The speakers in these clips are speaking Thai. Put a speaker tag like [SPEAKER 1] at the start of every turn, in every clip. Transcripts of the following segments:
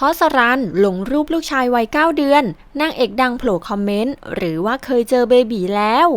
[SPEAKER 1] เพราะสรันลงรูปลูกชายวัย 9 เดือน นางเอกดังโผล่คอมเมนต์ หรือว่าเคยเจอเบบีแล้ว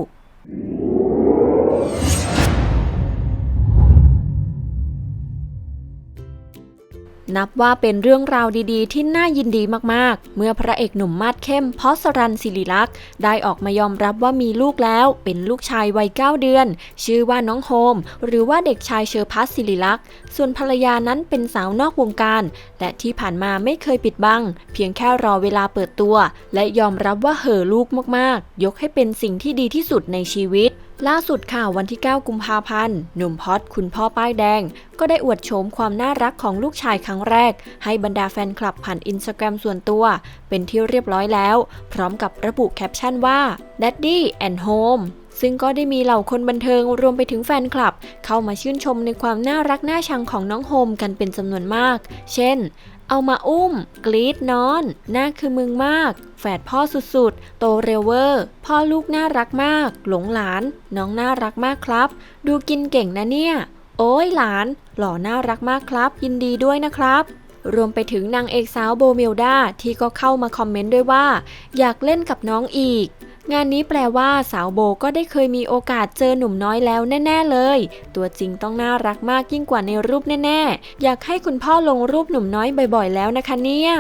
[SPEAKER 1] นับว่าเป็นเรื่องราวดีๆ ที่น่ายินดีมากๆ เมื่อพระเอกหนุ่มมาดเข้มพอสรันศิริลักษ์ได้ออกมายอมรับว่ามีลูกแล้ว เป็นลูกชายวัย 9 เดือน ชื่อว่าน้องโฮม หรือว่าเด็กชายเชอร์พัสศิริลักษ์ส่วนภรรยานั้นเป็นสาวนอกวงการ และที่ผ่านมาไม่เคยปิดบัง เพียงแค่รอเวลาเปิดตัว และยอมรับว่าเห่อลูกมากๆ ยกให้เป็นสิ่งที่ดีที่สุดในชีวิต ล่าสุดค่ะวันที่ 9 กุมภาพันธ์หนุ่มพอดคุณพ่อป้ายแดง ก็ได้อวดโฉมความน่ารักของลูกชายครั้งแรก ให้บรรดาแฟนคลับผ่านอินสตาแกรมส่วนตัว เป็นที่เรียบร้อยแล้ว พร้อมกับระบุแคปชั่นว่า Daddy and Home ซึ่งก็ได้มีเหล่าคนบันเทิงรวมไปถึงแฟนคลับ เข้ามาชื่นชมในความน่ารักน่าชังของน้องโฮมกันเป็นจำนวนมาก เช่น เอามาอุ้ม กรีดนอนน้าคือมึงมาก แฝดพ่อสุดๆ โตเร็วเวอร์ พ่อลูกน่ารักมาก หลงหลาน น้องน่ารักมากครับ ดูกินเก่งนะเนี่ย โอ้ยหลาน หล่อน่ารักมากครับ ยินดีด้วยนะครับรวมไปถึงนางเอกสาวโบเมลดาที่ก็เข้ามาคอมเมนต์ด้วยว่า อยากเล่นกับน้องอีก งานนี้แปลว่าสาวโบก็ได้เคยมีโอกาสเจอหนุ่มน้อยแล้วแน่ ๆ เลย ตัวจริงต้องน่ารักมากยิ่งกว่าในรูปแน่ ๆ อยากให้คุณพ่อลงรูปหนุ่มน้อยบ่อย ๆ แล้วนะคะเนี่ย